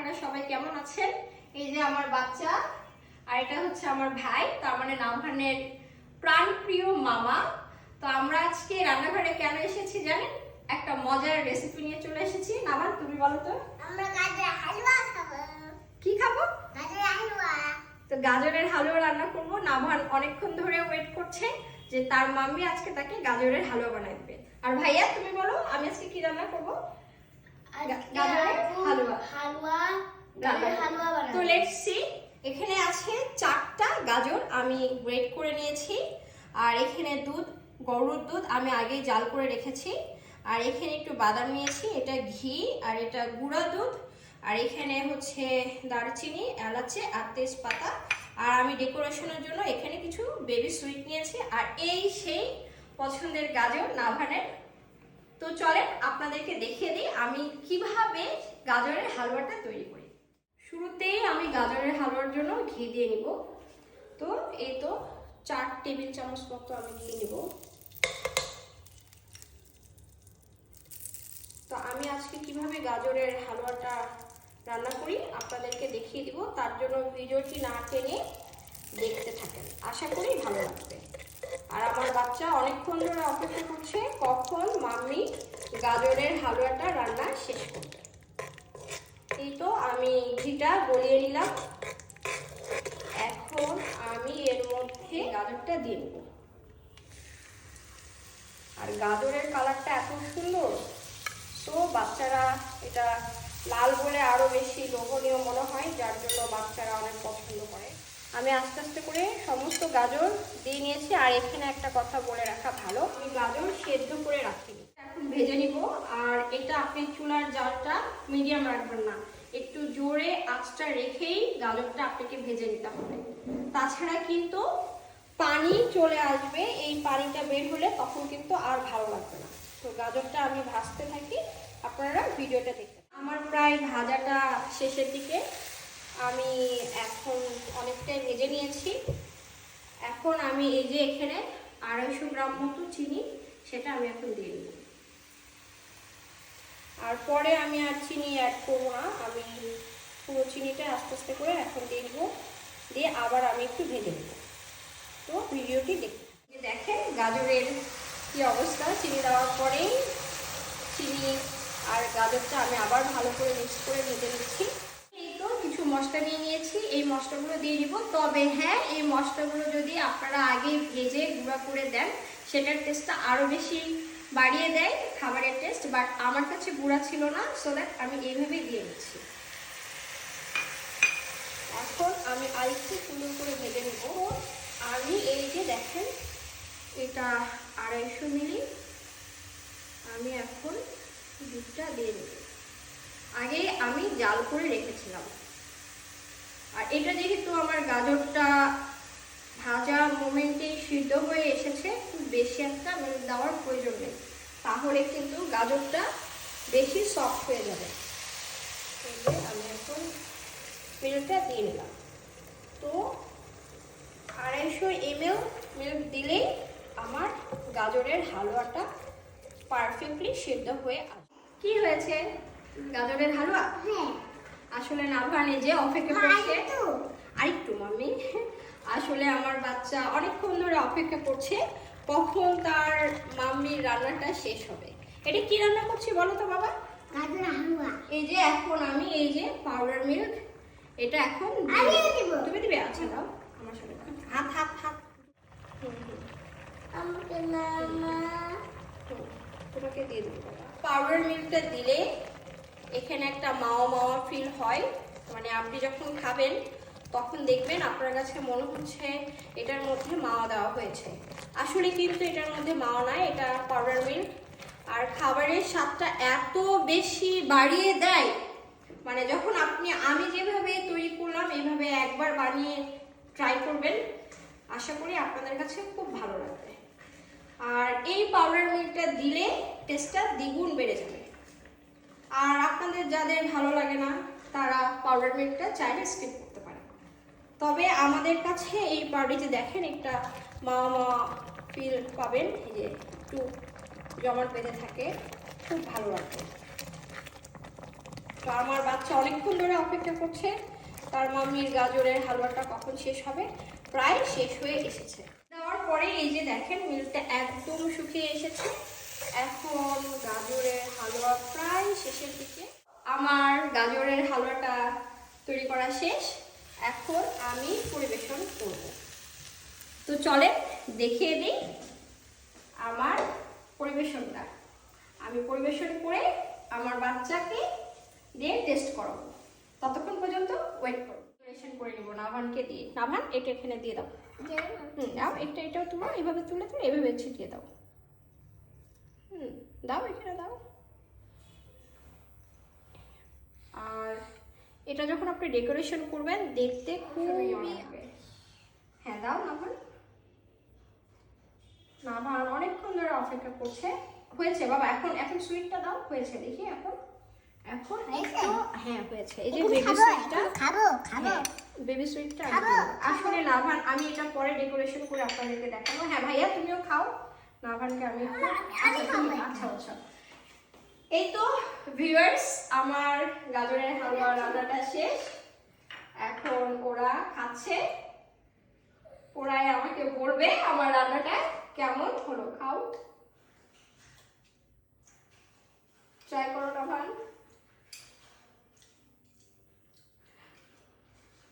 আপনারা সবাই কেমন আছেন? এই যে আমার বাচ্চা আর এটা হচ্ছে আমার ভাই তার মানে নামহানের প্রাণপ্রিয় মামা। তো আমরা আজকে রান্নাঘরে কেন এসেছি জানেন? একটা মজার রেসিপি নিয়ে চলে এসেছি। নামান তুমি বলো তো। আমরা গাজর হালুয়া খাব। কি খাব? গাজর হালুয়া। তো গাজরের হালুয়া রান্না করব। নাভান অনেকক্ষণ ধরে ওয়েট করছে যে তার মাম্মি আজকে তাকে গাজরের হালুয়া বানাই দেবে। আর ভাইয়া তুমি বলো আমি আজকে কি রান্না করব? গাজরের হালুয়া। হালুয়া গাজর হালুয়া তো লেটস সি এখানে আছে চারটা গাজর আমি গ্রেট করে নিয়েছি আর এখানে দুধ গরুর দুধ আমি আগেই জাল করে রেখেছি আর এখানে একটু বাদাম নিয়েছি এটা ঘি আর এটা গুঁড়া দুধ আর এখানে হচ্ছে দারচিনি এলাচে আর তেজপাতা আর আমি ডেকোরেশনের জন্য এখানে কিছু বেবি সুইট নিয়েছি আর এই সেই পছন্দের গাজর নাভানের তো চলেন আপনাদেরকে দেখিয়ে দিই আমি কীভাবে গাজরের হালুয়াটা তৈরি করি। শুরুতেই আমি গাজরের হালুয়ার জন্য ঘি দিয়ে নিব। তো এই তো চার টেবিল চামচ মতো আমি ঘি নিব। তো আমি আজকে কীভাবে গাজরের হালুয়াটা রান্না করি আপনাদেরকে দেখিয়ে দিব। তার জন্য ভিডিওটি না টেনে দেখতে থাকেন। আশা করি ভালো লাগবে। বাচ্চা অনেকক্ষণ ধরে অপেক্ষা করছে, কখন মাম্মি গাজরের হালুয়াটা রান্না শেষ করবে। এই তো আমি ঘিটা গলিয়ে নিলাম। এখন আমি এর মধ্যে গাজরটা দিয়ে নেব আর গাজরের কালারটা এত সুন্দর, তো বাচ্চারা এটা লাল বলে আরও বেশি লোভনীয় মনে হয়, যার জন্য বাচ্চারা অনেক পছন্দ করে। আমি আস্তে আস্তে করে সমস্ত গাজর দিয়ে নিয়েছি, আর এখানে একটা কথা বলে রাখা ভালো, আমি গাজর সেদ্ধ করে রাখিনি। এখন ভেজে নিব, আর এটা আপনি চুলার জালটা মিডিয়াম রাখবেন না, একটু জোরে আঁচটা রেখেই গাজরটা আপনাকে ভেজে নিতে হবে। তাছাড়া কিন্তু পানি চলে আসবে, এই পানিটা বের হলে তখন কিন্তু আর ভালো লাগবে না। তো গাজরটা আমি ভাজতে থাকি, আপনারা ভিডিওটা দেখতে আমার প্রায় ভাজাটা শেষের দিকে। আমি এখন অনেকটাই ভেজে নিয়েছি। এখন আমি এই যে এখানে আড়াইশো গ্রাম মতো চিনি, সেটা আমি এখন দিয়ে দেবো। আর পরে আমি আর চিনি অ্যাড করব না, আমি পুরো চিনিটা আস্তে আস্তে করে এখন দিয়ে দেবো। দিয়ে আবার আমি একটু ভেজে নেব। তো ভিডিওটি যে দেখেন গাজরের কি অবস্থা। চিনি দেওয়ার পরেই চিনি আর গাজরটা আমি আবার ভালো করে মিক্স করে ভেজে নিচ্ছি। কিছু মশলা নিয়ে নিয়েছি, এই মশলাগুলো দিয়ে দিব। তবে হ্যাঁ এই মশলাগুলো যদি আপনারা আগে ভেজে গুঁড়া করে দেন, সেটার টেস্টটা আরও বেশি বাড়িয়ে দেয় খাবারের টেস্ট। বাট আমার কাছে গুঁড়া ছিল না সো দ্যাট আমি এইভাবেই দিয়ে নিচ্ছি এখন আমি আরেকটু সুন্দর করে ভেজে নেব। আমি এই যে দেখেন, এটা আড়াইশো মিলি। আমি এখন দুধটা দিয়ে দেব আগে আমি জাল করে রেখেছিলাম। আর এটা যেহেতু আমার গাজরটা ভাজা মোমেন্টেই সিদ্ধ হয়ে এসেছে, খুব বেশি একটা মিল্ক দেওয়ার প্রয়োজন নেই। তাহলে কিন্তু গাজরটা বেশি সফট হয়ে যাবে। আমি এখন মিল্কটা দিয়ে নিলাম। তো আড়াইশো এমএল মিল্ক দিলেই আমার গাজরের হালুয়াটা পারফেক্টলি সিদ্ধ হয়ে আসবে। কি হয়েছে? গাজরের হালুয়া? হ্যাঁ। আসলে নাভানে যে অপেক্ষা করছে। আরেকটু। মাম্মি। আসলে আমার বাচ্চা অনেকক্ষণ ধরে অপেক্ষা করছে। কখন তার মাম্মির রান্নাটা শেষ হবে। এটা কি রান্না করছি বলো তো বাবা? এই যে এখন আমি এই যে পাউডার মিল্ক এটা এখন। তুমি দিবে? আচ্ছা দাও। আমার সাথে হাত হাত হাত। আমাকে তোমাকে দিয়ে দেবো। পাউডার মিল্কটা দিলে এখানে একটা মাওয়া মাওয়া ফিল হয়। মানে আপনি যখন খাবেন, তখন দেখবেন আপনার কাছে মনে হচ্ছে এটার মধ্যে মাওয়া দেওয়া হয়েছে। আসলে কিন্তু এটার মধ্যে মাওয়া নাই, এটা পাউডার মিল্ক আর খাবারের স্বাদটা এত বেশি বাড়িয়ে দেয়। মানে যখন আপনি, আমি যেভাবে তৈরি করলাম, এইভাবে একবার বানিয়ে ট্রাই করবেন, আশা করি আপনাদের কাছে খুব ভালো লাগবে। আর এই পাউডার মিল্কটা দিলে টেস্টটা দ্বিগুণ বেড়ে যাবে। আর আপনাদের যাদের ভালো লাগে না, তারা পাউডার মিল্কটা চাইলে স্কিপ করতে পারে তবে আমাদের কাছে এই পাউডারটি দেখেন, একটা মা মা ফিল পাবেন। এই যে একটু জমাট বেঁধে থাকে, খুব ভালো লাগবে তো আমার বাচ্চা অনেকক্ষণ ধরে অপেক্ষা করছে, তার মাম্মির গাজরের হালুয়াটা কখন শেষ হবে? প্রায় শেষ হয়ে এসেছে। দেওয়ার পরে এই যে দেখেন মিল্কটা একদম শুকিয়ে এসেছে। এখন গাজরের হালুয়া প্রায় শেষের দিকে। আমার গাজরের হালুয়াটা তৈরি করা শেষ। এখন আমি পরিবেশন করব। তো চলে দেখিয়ে দিই আমার পরিবেশনটা। আমি পরিবেশন করে আমার বাচ্চাকে দিয়ে টেস্ট করাবো। ততক্ষণ পর্যন্ত ওয়েট করো পরিবেশন করে নিবো নাভানকে দিয়ে। নাভান এটা এখানে দিয়ে দাও। হুম দাও এটা এটাও তোমার এভাবে তুলে তুলে এভাবে ছিটিয়ে দাও। হুম দাও এখানে দাও আর এটা যখন আপনি ডেকোরেশন করবেন দেখতে খুবই হ্যাঁ দাও নাভান নাভান অনেকক্ষণ ধরে অপেক্ষা করছে। হয়েছে বাবা এখন এখন সুইটটা দাও হয়েছে দেখি এখন। এখন হ্যাঁ হয়েছে। এই যে বেবি সুইটটা খাব খাব বেবি সুইটটা আসলে নাভান আমি এটা পরে ডেকোরেশন করে আপনাদেরকে দেখাবো। হ্যাঁ ভাইয়া তুমিও খাও। নাভানকে আমি আমি আচ্ছা, খাব আচ্ছা আচ্ছা। এই তো ভিউয়ার্স আমার গাজরের হালুয়া রান্নাটা শেষ। এখন ওরা খাচ্ছে। ওরাই আমাকে বলবে আমার রান্নাটা কেমন হলো খাও। ট্রাই করো নাভান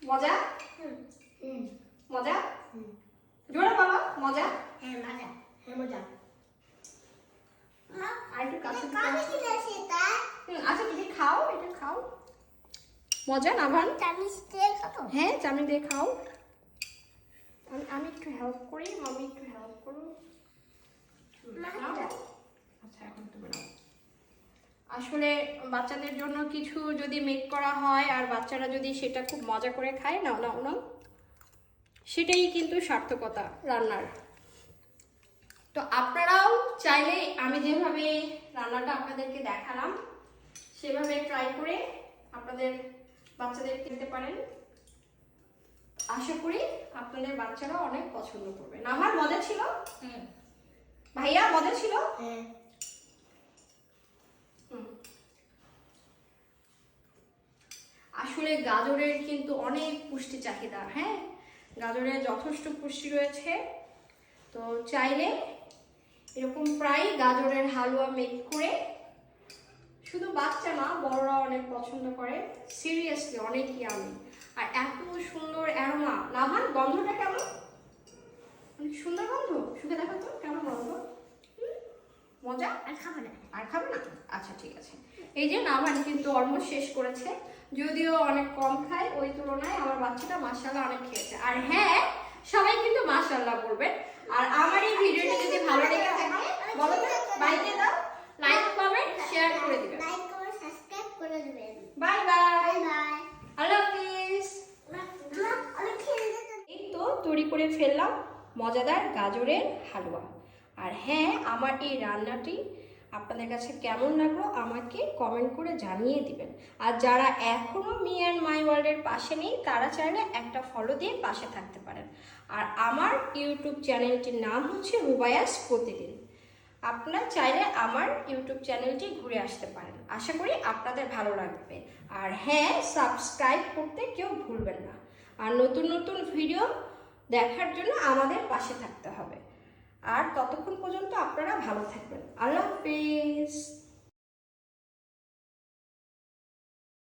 মজা হুম মজা হুম জোরে বলো মজা হ্যাঁ মজা আর একটু আচ্ছা তুমি খাও এটা খাও। মজা না ভান হ্যাঁ চামি দিয়ে খাও। আমি আমি একটু হেল্প করি মামি একটু হেল্প করো। আচ্ছা এখন তুমি নাও। আসলে বাচ্চাদের জন্য কিছু যদি মেক করা হয় আর বাচ্চারা যদি সেটা খুব মজা করে খায় না নাও নাও। সেটাই কিন্তু সার্থকতা রান্নার। তো আপনারাও চাইলে আমি যেভাবে রান্নাটা আপনাদেরকে দেখালাম সেভাবে ট্রাই করে আপনাদের বাচ্চাদের খেতে পারেন। আশা করি আপনাদের বাচ্চারা অনেক পছন্দ করবে। আমার মজা ছিল। হুম। ভাইয়া মজা ছিল? হ্যাঁ। হুম। আসলে গাজরের কিন্তু অনেক পুষ্টি চাহিদা হ্যাঁ? গাজরে যথেষ্ট পুষ্টি রয়েছে। তো চাইলে এরকম প্রায় গাজরের হালুয়া মেক করে শুধু বাচ্চা না বড়রা অনেক পছন্দ করে। সিরিয়াসলি অনেক ইয়ামি আর এত সুন্দর অ্যারোমা নাভান গন্ধটা কেমন? অনেক সুন্দর গন্ধ। শুকে দেখো তো কেমন গন্ধ? মজা? আর খাব না। আর খাবে না? আচ্ছা ঠিক আছে। এই যে নাভান কিন্তু অলমোস্ট শেষ করেছে। যদিও অনেক কম খায় ওই তুলনায় আমার বাচ্চাটা মাসাল্লাহ অনেক খেয়েছে। আর হ্যাঁ সবাই কিন্তু মাসাল্লাহ বলবেন। আর আমার এই ভিডিওটি যদি ভালো লেগে থাকে বলো তো বাইকে দাও লাইক কমেন্ট শেয়ার করে দিবেন লাইক কমেন্ট সাবস্ক্রাইব করে দিবেন bye bye bye hello piece এই তো তৈরি করে ফেললাম মজাদার গাজরের হালুয়া। আর হ্যাঁ আমার এই রান্নাটি আপনাদের কাছে কেমন লাগল আমাকে কমেন্ট করে জানিয়ে দিবেন। আর যারা এখনও মি অ্যান্ড মাই ওয়ার্ল্ডের পাশে নেই, তারা চাইলে একটা ফলো দিয়ে পাশে থাকতে পারেন। আর আমার ইউটিউব চ্যানেলটির নাম হচ্ছে রুবায়াস প্রতিদিন। আপনারা চাইলে আমার ইউটিউব চ্যানেলটি ঘুরে আসতে পারেন। আশা করি আপনাদের ভালো লাগবে। আর হ্যাঁ সাবস্ক্রাইব করতে কেউ ভুলবেন না। আর নতুন নতুন ভিডিও দেখার জন্য আমাদের পাশে থাকতে হবে। আর ততক্ষণ পর্যন্ত আপনারা ভালো থাকবেন। আল্লাহ হাফিজ।